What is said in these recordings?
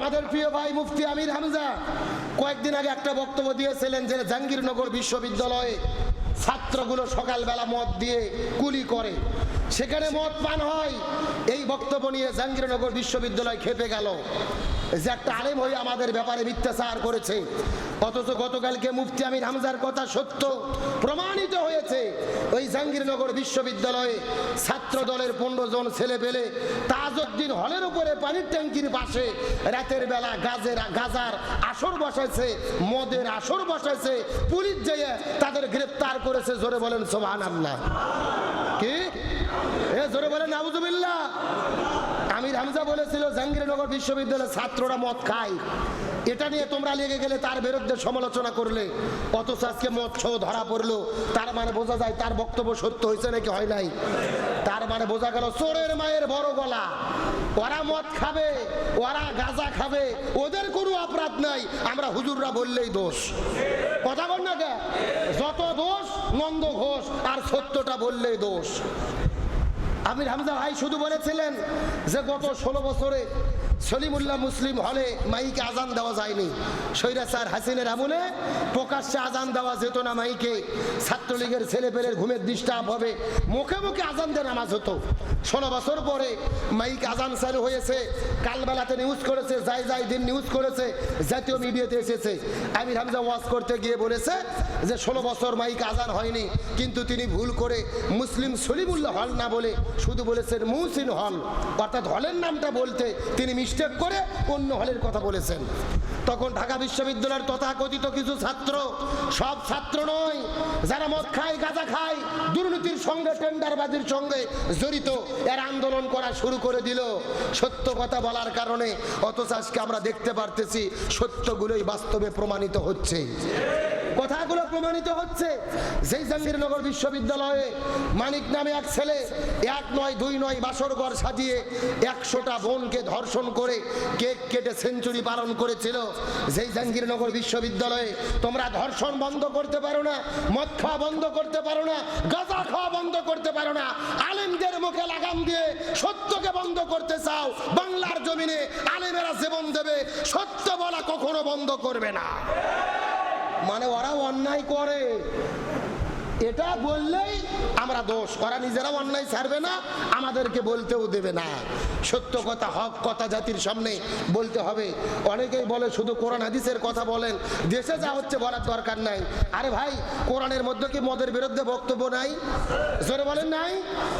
আমাদের প্রিয় ভাই মুফতি আমির হামজা, কয়েকদিন আগে একটা বক্তব্য দিয়েছিলেন যে জাহাঙ্গীরনগর বিশ্ববিদ্যালয়ে ছাত্রগুলো সকালবেলা মদ দিয়ে কুলি করে। সেখানে মদ পান হয়। এই বক্তব্য নিয়ে জাহাঙ্গীরনগর বিশ্ববিদ্যালয় খেপে গেল। যে একটা আলেম হয়ে আমাদের ব্যাপারে মিথ্যাচার করেছে। অথচ গতকালকে মুফতি আমির হামজার কথা সত্য। প্রমাণিত হয়েছে ওই জাহাঙ্গীরনগর বিশ্ববিদ্যালয়ে ছাত্র দলের পনেরো জন ছেলে পেলে তাজউদ্দিন হলের উপরে পানির ট্যাঙ্কির পাশে রাতের বেলা গাজের, গাজার আসর বসাইছে, মদের আসর বসাইছে, পুলিশ যেয়ে তাদের গ্রেপ্তার করেছে, জোরে বলেন সোহান আল্লাহ কি? এ জোরে বলেন আবুজুবিল্লাহ আমির হামজা বলেছিল, জাহাঙ্গীরনগর বিশ্ববিদ্যালয়ের ছাত্ররা মদ খায়। এটা নিয়ে তোমরা লেগে গেলে তার বিরুদ্ধে সমালোচনা করলে। অথচ আজকে মদ সহ ধরা পড়ল। তার মানে বোঝা যায় তার বক্তব্য সত্য হয়েছে নাকি হয় নাই? তার মানে বোঝা গেল চোরের মায়ের বড় গলা। ওরা মদ খাবে, ওরা গাঁজা খাবে, ওদের কোনো অপরাধ নাই। আমরা হুজুররা বললেই দোষ। কথা বল না কে? যত দোষ, নন্দ ঘোষ, আর সত্যটা বললেই দোষ। আমির হামজা ভাই শুধু বলেছিলেন যে গত ষোলো বছরে সলিমুল্লাহ মুসলিম হলে মাইকে আজান দেওয়া যায়নি। স্বৈরাচার হাসিনের আমলে প্রকাশ্যে আজান দেওয়া যেত না মাইকে। ছাত্রলীগের ছেলেপেলের ঘুমের ডিস্টার্ব হবে, মুখে মুখে আজান দিয়ে নামাজ হতো। ষোলো বছর পরে মাইক আজান চালু হয়েছে, কালবেলাতে নিউজ করেছে, যাই যাই দিন নিউজ করেছে, জাতীয় মিডিয়াতে এসেছে। আমির হামজা ওয়াজ করতে গিয়ে বলেছে যে, ষোলো বছর মাইক আজান হয়নি, কিন্তু তিনি ভুল করে মুসলিম সলিমুল্লাহ হল না বলে শুধু বলেছেন মুহসিন হল। অর্থাৎ হলের নামটা বলতে তিনি মিস্টেক করে অন্য হলের কথা বলেছেন। তখন ঢাকা বিশ্ববিদ্যালয়ের তথাকথিত কিছু ছাত্র, সব ছাত্র নয়, যারা মদ খায়, গাঁজা খায়, দুর্নীতির সঙ্গে, টেন্ডারবাজির সঙ্গে জড়িত, এর আন্দোলন করা শুরু করে দিল। সত্য কথা বলার কারণে, অথচ আজকে আমরা দেখতে পারতেছি সত্যগুলোই বাস্তবে প্রমাণিত হচ্ছে। কথাগুলো প্রমাণিত হচ্ছে। যেই জাহাঙ্গীরনগর বিশ্ববিদ্যালয়ে মানিক নামে এক ছেলে এক নয় দুই নয় বাসর ঘর সাজিয়ে একশোটা বোনকে ধর্ষণ করে কেক কেটে সেঞ্চুরি পালন করেছিল। যেই জাহাঙ্গীরনগর বিশ্ববিদ্যালয়ে তোমরা ধর্ষণ বন্ধ করতে পারো না, মদ খাওয়া বন্ধ করতে পারো না, গাঁজা খাওয়া বন্ধ করতে পারো না, আলেমদের মুখে লাগাম দিয়ে সত্যকে বন্ধ করতে চাও, বাংলার জমিনে আলেমেরা জীবন দেবে, সত্য বলা কখনো বন্ধ করবে না। মানে ওরা অন্যায় করে। এটা বললেই আমরা দোষ। ওরা নিজেরা অন্যায় ছাড়বে না, আমাদেরকে বলতেও দেবে না। সত্য কথা, হক কথা জাতির সামনে বলতে হবে। অনেকেই বলে শুধু কোরআন, হাদিসের কথা বলেন। দেশে যা হচ্ছে বলার দরকার নাই। আরে ভাই, কোরআনের মধ্যে কি মদের বিরুদ্ধে বক্তব্য নাই? জোরে বলেন নাই?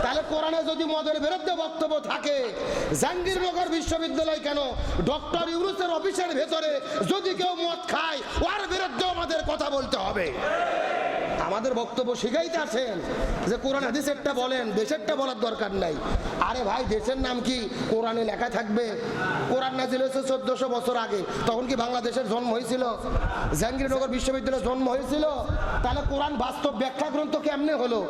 তাহলে কোরআনে যদি মদের বিরুদ্ধে বক্তব্য থাকে, জাহাঙ্গীরনগর বিশ্ববিদ্যালয় কেন? ডক্টর ইউনুসের অফিসের ভেতরে যদি কেউ মদ খায়, ওর বিরুদ্ধে আমাদের কথা বলতে হবে। আমাদের বক্তব্য শিখাইতে আছেন যে কোরআন হাদিসেরটা বলেন, দেশেরটা বলার দরকার নাই। আরে ভাই, দেশের নাম কি কোরআনে লেখা থাকবে? কোরআন নাজিল হয়েছে চোদ্দশো বছর আগে, তখন কি বাংলাদেশের জন্ম হয়েছিল? জাহাঙ্গীরনগর বিশ্ববিদ্যালয়ের জন্ম হয়েছিল? তাহলে কোরআন বাস্তব ব্যাখ্যা গ্রন্থ কেমনে হলো?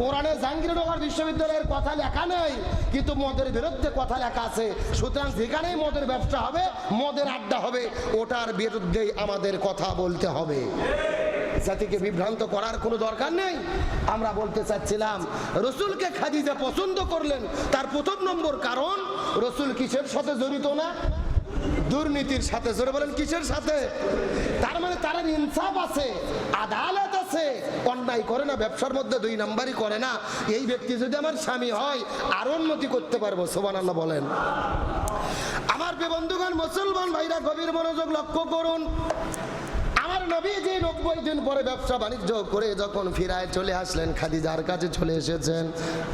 কোরআনে জাহাঙ্গীরনগর বিশ্ববিদ্যালয়ের কথা লেখা নেই, কিন্তু মদের বিরুদ্ধে কথা লেখা আছে। সুতরাং যেখানেই মদের ব্যবসা হবে, মদের আড্ডা হবে, ওটার বিরুদ্ধেই আমাদের কথা বলতে হবে। জাতিকে বিভ্রান্ত করার কোনো দরকার নেই। আমরা বলতে চাচ্ছিলাম, রসুলকে খাদিজা পছন্দ করলেন, তার প্রথম নম্বর কারণ, রসুল কিসের সাথে জড়িত না? দুর্নীতির সাথে জোরে বলেন, কিসের সাথে? তার মানে তার ইনসাফ আছে, আদালত আছে। অন্যায় করে না, ব্যবসার মধ্যে দুই নাম্বারই করে না। এই ব্যক্তি যদি আমার স্বামী হয়, আরও উন্নতি করতে পারব সোবান আল্লাহ বলেন। আমার বন্ধুগণ, মুসলমান ভাইরা, গভীর মনোযোগ লক্ষ্য করুন। আমার নবী যে নব্বই দিন পরে ব্যবসা বাণিজ্য করে যখন ফিরায় চলে আসলেন, খাদিজার কাছে চলে এসেছেন।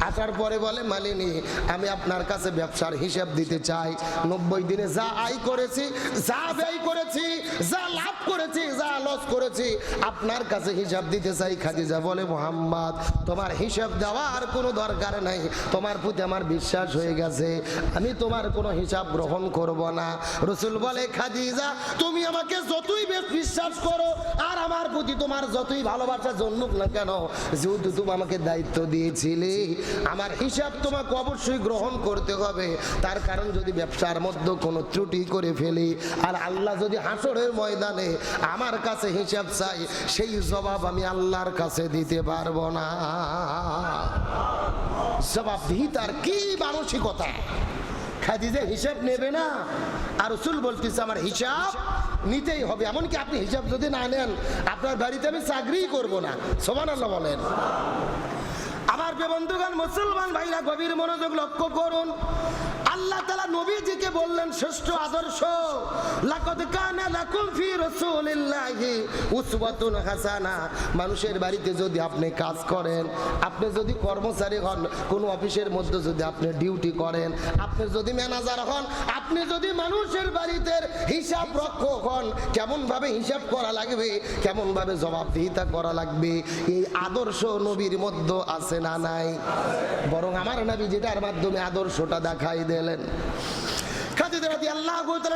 আসার পরে বলে, মালিনী, আমি আপনার কাছে ব্যবসার হিসাব দিতে চাই। নব্বই দিনে যা আয় করেছি, যা ব্যয় করেছি, যা লাভ করেছি, যা লস করেছি, আপনার কাছে হিসাব দিতে চাই। খাদিজা বলে, মোহাম্মদ, তোমার হিসাব দেওয়ার কোনো দরকার নাই। তোমার প্রতি আমার বিশ্বাস হয়ে গেছে। আমি তোমার কোনো হিসাব গ্রহণ করব না। রসুল বলে, খাদিজা, তুমি আমাকে যতই বেশ বিশ্বাস করো। আর আমার প্রতি তোমার যতই ভালোবাসা জন্মুক না কেন যেহেতু তুমি আমাকে দায়িত্ব দিয়েছিলে। আমার হিসাব তোমাকে অবশ্যই গ্রহণ করতে হবে। তার কারণ যদি ব্যবসার মধ্যে কোনো ত্রুটি করে ফেলি, আর আল্লাহ যদি হাসরের ময়দানে আমার কাছে হিসাব চাই সেই জবাব আমি আল্লাহর কাছে দিতে পারব না। জবাব তার কি মানসিকতা? খাদিজা হিসাব নেবে না। আর রসুল বলতেছে, আমার হিসাব নিতেই হবে। এমনকি আপনি হিসাব যদি না নেন, আপনার বাড়িতে আমি চাকরিই করব না। সোমান আল্লাহ বলেন। আমার প্রিয় বন্ধুগণ, মুসলমান ভাইরা, গভীর মনোযোগ লক্ষ্য করুন। আল্লাহ তালা নবীজিকে বললেন, শ্রেষ্ঠ আদর্শ মানুষের বাড়িতে যদি আপনি কাজ করেন, আপনি যদি কর্মচারী হন, কোন অফিসের মধ্যে যদি আপনি ডিউটি করেন, আপনি যদি ম্যানেজার হন, আপনি যদি মানুষের বাড়িতে হিসাব রক্ষক হন কেমন ভাবে হিসাব করা লাগবে কেমন ভাবে জবাবদিহিতা করা লাগবে, এই আদর্শ নবীর মধ্যে আছে না নাই? বরং আমার নবী যেটার মাধ্যমে আদর্শটা দেখাই দিলেন। খাদিজা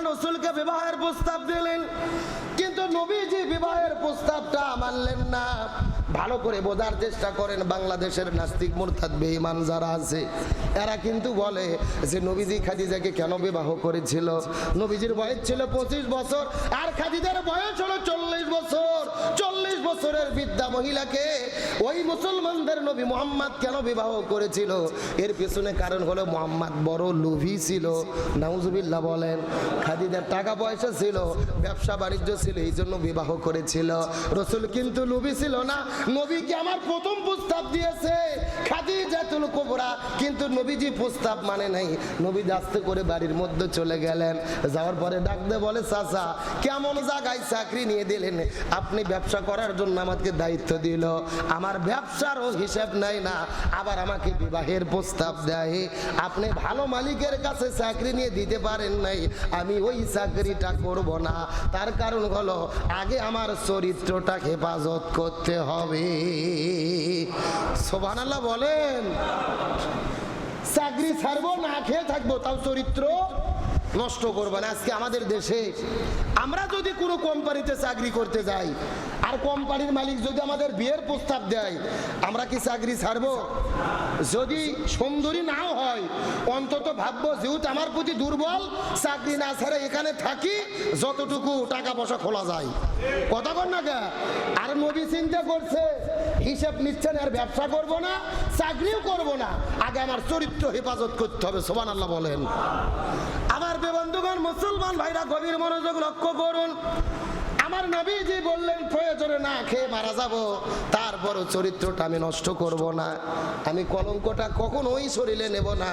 রাসূলকে বিবাহের প্রস্তাব দিলেন। কিন্তু নবীজি বিবাহের প্রস্তাবটা মানলেন না। ভালো করে বোঝার চেষ্টা করেন, বাংলাদেশের নাস্তিক মুরতাদ বেঈমান যারা আছে, এরা কিন্তু বলে যে নবীজি খাদিজাকে কেন বিবাহ করেছিল? নবীজির বয়স ছিল পঁচিশ বছর, আর খাদিজার বয়স হলো চল্লিশ বছর। বছরের বৃদ্ধা মহিলাকে ওই মুসলমানদের নবী মোহাম্মদ কেন বিবাহ করেছিল? এর পেছনে কারণ হলো মোহাম্মদ বড় লোভী ছিল। নাউজুবিল্লাহ বলেন, খাদিজার টাকা পয়সা ছিল, ব্যবসা বাণিজ্য ছিল, এই জন্য বিবাহ করেছিল। রসুল কিন্তু লোভী ছিল না। নবীকে আমার প্রথম প্রস্তাব দিয়েছে? খাদিজাতুল কুবরা। কিন্তু নবীজি প্রস্তাব মানে নাই। নবী আস্তে করে বাড়ির মধ্যে চলে গেলেন। যাওয়ার পরে ডাকতে বলে, চাচা, কেমন জায়গায় চাকরি নিয়ে দিলেন? আপনি ব্যবসা করার জন্য আমাকে দায়িত্ব দিল। আমার ব্যবসারও হিসাব নাই না, আবার আমাকে বিবাহের প্রস্তাব দেয়। আপনি ভালো মালিকের কাছে চাকরি নিয়ে দিতে পারেন নাই, আমি ওই চাকরিটা করব না। তার কারণ হলো, আগে আমার চরিত্রটা হেফাজত করতে হবে। সোবানাল্লাহ বলেন, চাকরি ছাড়বো, না খেয়ে থাকব, তাও চরিত্র? নষ্ট করব না, আজকে আমাদের দেশে। আমরা যদি কোনো কোম্পানিতে চাকরি করতে যাই, আর কোম্পানির মালিক যদি আমাদের বিয়ের প্রস্তাব দেয়, আমরা কি চাকরি ছাড়বো? যদি সুন্দরী নাও হয়, অন্তত ভাববো যেহেতু আমার প্রতি দুর্বল, চাকরি না ছাড়া এখানে থাকি, যতটুকু টাকা পয়সা খোলা যায়। কথা কর না কে? আর নবী চিন্তা করছে, হিসাব নিচ্ছেন আর ব্যবসা করব না, চাকরিও করব না। আগে আমার চরিত্র হেফাজত করতে হবে সোমান আল্লাহ বলেন। আমার বেবন্ধুগণ মুসলমান ভাইরা গভীর মনোযোগ লক্ষ্য করুন। আমার নবীজি বললেন, প্রয়োজনে না খেয়ে মারা যাব, তারপরও চরিত্রটা আমি নষ্ট করব না। আমি কলঙ্কটা কখনোই শরীরে নেব না।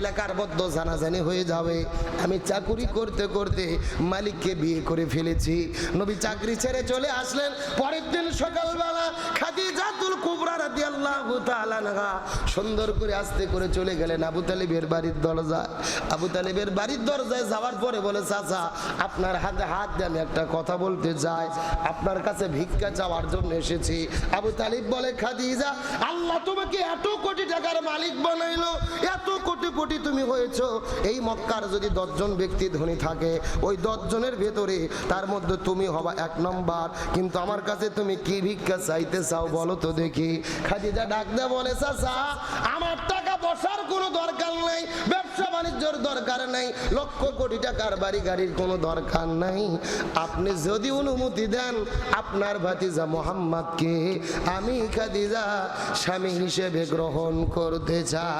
এলাকার মধ্যে জানাজানি হয়ে যাবে। আমি চাকুরি করতে করতে মালিককে বিয়ে করে ফেলেছি। নবী চাকরি ছেড়ে চলে আসলেন। পরের দিন সকালবেলা খাদিজাতুল কুবরা রাদিয়াল্লাহু তাআলা আনহা সুন্দর করে আস্তে করে চলে গেলেন আবু তালিবের বাড়ির দরজায়। আবু তালিবের বাড়ির দরজায় যাওয়ার পরে বলে, চাচা, আপনার হাতে হাত দিয়ে আমি একটা কথা বলতে চাই আপনার কাছে ভিক্ষা চাওয়ার জন্য এসেছি। আবু তালিব বলে, খাদিজা, আল্লাহ তোমাকে এত কোটি টাকার মালিক বানাইলো। এত কোটি কোটি তুমি হয়েছো। এই মক্কার যদি দশজন ব্যক্তি ধনী থাকে, ওই দশজনের ভেতরে তার মধ্যে তুমি হবা এক নম্বর। কিন্তু আমার কাছে তুমি কি ভিক্ষা চাইতে চাও বলো তো দেখি। খাদিজা ডাক দে বলে, চাচা, আমার টাকা বসার কোনো দরকার নাই। ব্যবসা বাণিজ্যর দরকার নাই লক্ষ কোটি টাকার বাড়ি গাড়ির কোনো দরকার নাই। আপনি যদি অনুমতি দেন আপনার ভাতিজা মোহাম্মদকে আমি খাদিজা স্বামী হিসেবে গ্রহণ করতে চাই।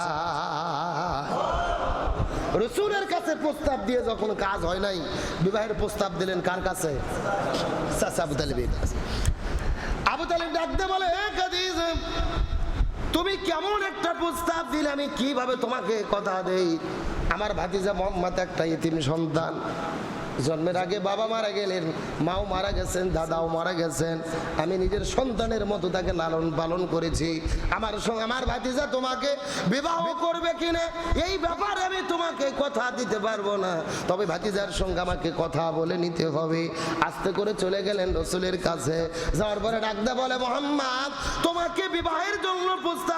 রসুলের কাছে প্রস্তাব দিয়ে যখন কাজ হয় নাই বিবাহের প্রস্তাব দিলেন কার কাছে? আবু তালিবের কাছে। আবু তালিব ডাকতে বলে "এ খাদিজা, তুমি কেমন একটা প্রস্তাব দিলে আমি কীভাবে তোমাকে কথা দেই? আমার ভাতিজা মোহাম্মদ একটা ইতিম সন্তান। জন্মের আগে বাবা মারা গেলেন, মাও মারা গেছেন, দাদাও মারা গেছেন। আমি নিজের সন্তানের মতো তাকে লালন পালন করেছি। আমার সঙ্গে আমার ভাতিজা তোমাকে বিবাহ করবে কিনা, এই ব্যাপারে আমি তোমাকে কথা দিতে পারব না। তবে ভাতিজার সঙ্গে আমাকে কথা বলে নিতে হবে। আস্তে করে চলে গেলেন রসুলের কাছে। যাওয়ার পরে ডাকদা বলে, মোহাম্মদ, তোমাকে বিবাহের জন্য প্রস্তাব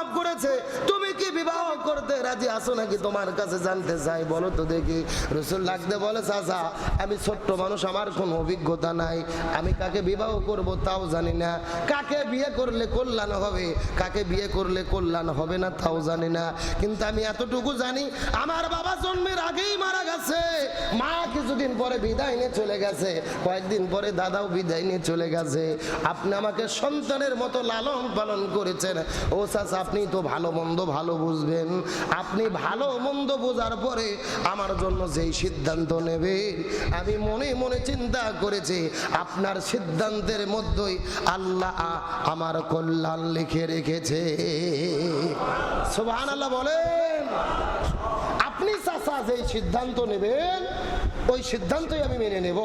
রাজি আছো নাকি তোমার কাছে জানতে চাই? বলো তো দেখি। রসুল ডাকতে বলে, চাচা, আমি ছোট্ট মানুষ, আমার কোনো অভিজ্ঞতা নাই। আমি কাকে বিবাহ করব তাও জানি না। কাকে বিয়ে করলে কল্যাণ হবে? কাকে বিয়ে করলে কল্যাণ হবে না তাও জানি না। কিন্তু আমি এতটুকু জানি, আমার বাবা জন্মের আগেই মারা গেছে। মা কিছুদিন পরে বিদায় নিয়ে চলে গেছে। কয়েকদিন পরে দাদাও বিদায় নিয়ে চলে গেছে। আপনি আমাকে সন্তানের মতো লালন পালন করেছেন। ও চাচা, আপনি তো ভালো মন্দ ভালো বুঝবেন। আপনি ভালো মন্দ বোঝার পরে আমার জন্য যেই সিদ্ধান্ত নেবেন, আমি মনে মনে চিন্তা করেছি, আপনার সিদ্ধান্তের মধ্যেই আল্লাহ আমার কল্যাণ লিখে রেখেছে। সোহান আল্লাহ বলেন, আপনি চাষা যেই সিদ্ধান্ত নেবেন, ওই সিদ্ধান্তই আমি মেনে নেব।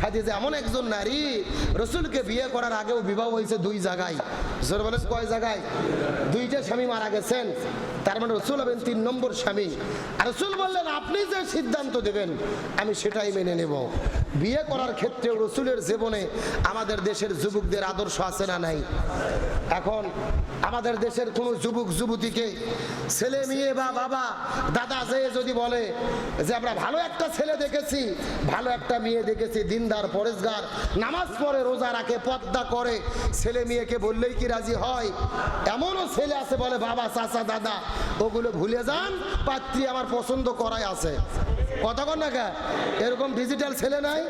খাদিজা এমন একজন নারী, রসুলকে বিয়ে করার আগেও বিবাহ হয়েছে দুই জায়গায়। জোর বলেন, কয় জায়গায়? দুইটা স্বামী মারা গেছেন, তার মানে রসুল হবেন তিন নম্বর স্বামী। আর রসুল বললেন, আপনি যে সিদ্ধান্ত দেবেন, আমি সেটাই মেনে নেব। বিয়ে করার ক্ষেত্রে রসুলের জীবনে আমাদের দেশের যুবকদের আদর্শ আছে না নাই? এখন আমাদের দেশের কোনো যুবক, যুবতীকে ছেলে মেয়ে বা বাবা, দাদা যে যদি বলে যে আমরা ভালো একটা ছেলে দেখেছি, ভালো একটা মেয়ে দেখেছি, দিনদার, পরেশগার, নামাজ পড়ে, রোজা রাখে, পদ্মা করে, ছেলে মেয়েকে বললেই কি রাজি হয়? এমনও ছেলে আছে বলে বাবা, চাচা, দাদা, ওগুলো ভুলে যান, পাত্রী আমার পছন্দ করাই আছে। কতক্ষণ না? এরকম ডিজিটাল ছেলে নাই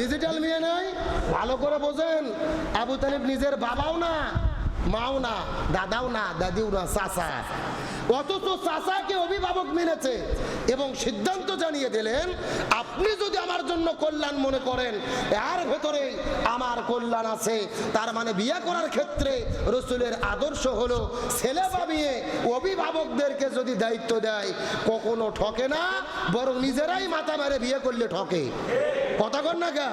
ডিজিটাল মেয়ে নাই, ভালো করে বোঝেন, আবু তালিব নিজের বাবাও না। মাও না, দাদাও না, দাদিও না, চাচা। অথচ চাচাকে অভিভাবক মেনেছে এবং সিদ্ধান্ত জানিয়ে দিলেন, আপনি যদি আমার জন্য কল্যাণ মনে করেন, এর ভেতরে আমার কল্যাণ আছে। তার মানে বিয়ে করার ক্ষেত্রে রসুলের আদর্শ হলো ছেলে বা মেয়ে অভিভাবকদেরকে যদি দায়িত্ব দেয়, কখনো ঠকে না, বরং নিজেরাই মাথা মেরে বিয়ে করলে ঠকে। কথা কর না গা